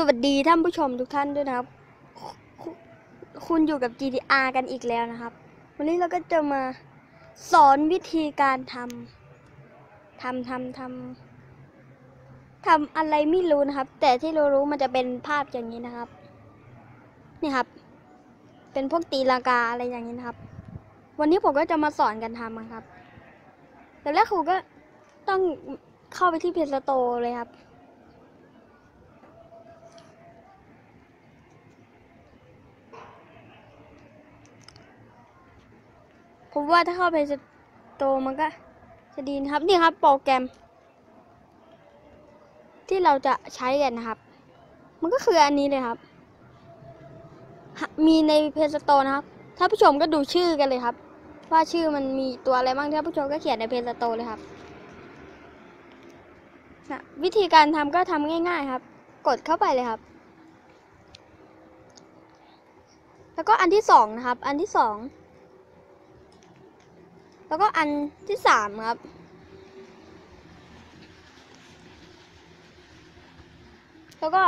สวัสดีท่านผู้ชมทุกท่านด้วยนะครับคุคุณอยู่กับ GTR กันอีกแล้วนะครับ วันนี้เราก็จะมาสอนวิธีการทำทำทำทำทำอะไรไม่รู้นะครับ แต่ที่เรารู้มันจะเป็นภาพอย่างนี้นะครับ นี่ครับ เป็นพวกตีลังกาอะไรอย่างนี้นะครับ วันนี้ผมก็จะมาสอนกันทำนะครับแต่แรกครูก็ต้องเข้าไปที่เพจสโตเลยครับ ผมว่าถ้าเข้าไปสโตมันก็จะดีนะครับ นี่ครับ โปรแกรม ที่เราจะใช้กันนะครับ มันก็คืออันนี้เลยครับ มีในเพจสโตนะครับ ถ้าผู้ชมก็ดูชื่อกันเลยครับ ว่าชื่อมันมีตัวอะไรบ้างถ้าผู้ชมก็เขียนในเพจสโตเลยครับนะวิธีการทำก็ทำง่าย ๆครับ กดเข้าไปเลยครับ แล้วก็อันที่สองนะครับ อันที่สอง แล้วก็อันที่สามครับ แล้วก็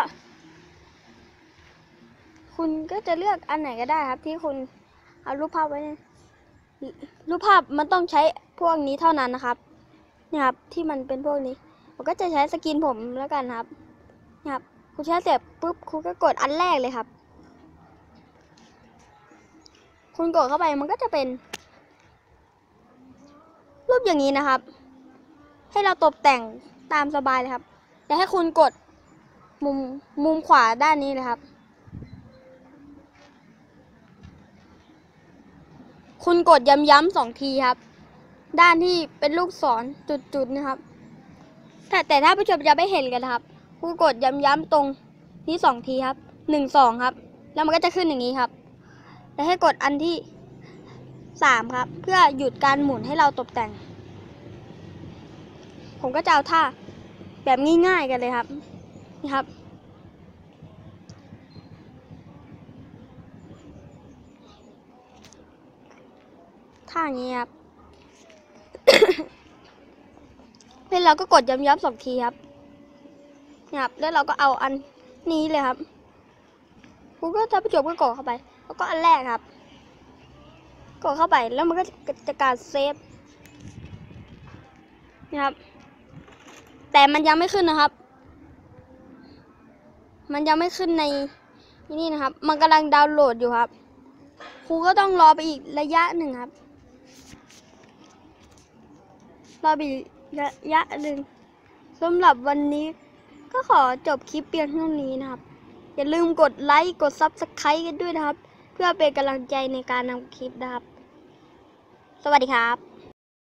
คุณก็จะเลือกอันไหนก็ได้ครับ ที่คุณเอารูปภาพไว้รูปภาพมันต้องใช้พวกนี้เท่านั้นนะครับนี่ครับที่มันเป็นพวกนี้ผมก็จะใช้สกินผมแล้วกันครับนี่ครับคุณใช้เสร็จปุ๊บคุณก็กดอันแรกเลยครับ คุณกดเข้าไปมันก็จะเป็น อย่างนี้นะครับ ให้เราตกแต่งตามสบายเลยครับแต่ให้คุณกดมุมมุมขวาด้านนี้เลยครับ คุณกดย้ำๆสองทีครับ ด้านที่เป็นลูกศรจุดๆนะครับ แต่แต่ถ้าผู้ชมจะไม่เห็นกันครับ คุณกดย้ำๆตรงนี้สองทีครับหนึ่งสองครับ แล้วมันก็จะขึ้นอย่างนี้ครับแล้วให้กดอันที่สามครับ เพื่อหยุดการหมุนให้เราตกแต่ง ผมก็จะเอาท่าแบบง่ายๆกันเลยครับ นี่ครับ ท่าอย่างนี้ครับแล้วเราก็กดย้ำๆสองทีครับนี่ครับ แล้วเราก็เอาอันนี้เลยครับคุณก็ถ้าผู้ชมก็กดเข้าไป แล้วก็อันแรกครับ กดเข้าไปแล้วมันก็จะการเซฟนะครับ แต่มันยังไม่ขึ้นนะครับ มันยังไม่ขึ้นในนี่นะครับ มันกำลังดาวน์โหลดอยู่ครับ ครูก็ต้องรอไปอีกระยะหนึ่งครับ รอไปอีกระยะหนึ่งสำหรับวันนี้ก็ขอจบคลิปเพียงเท่านี้นะครับ อย่าลืมกดไลค์กดซับสไครต์กันด้วยนะครับ เพื่อเป็นกำลังใจในการนำคลิปนะครับ สวัสดีครับ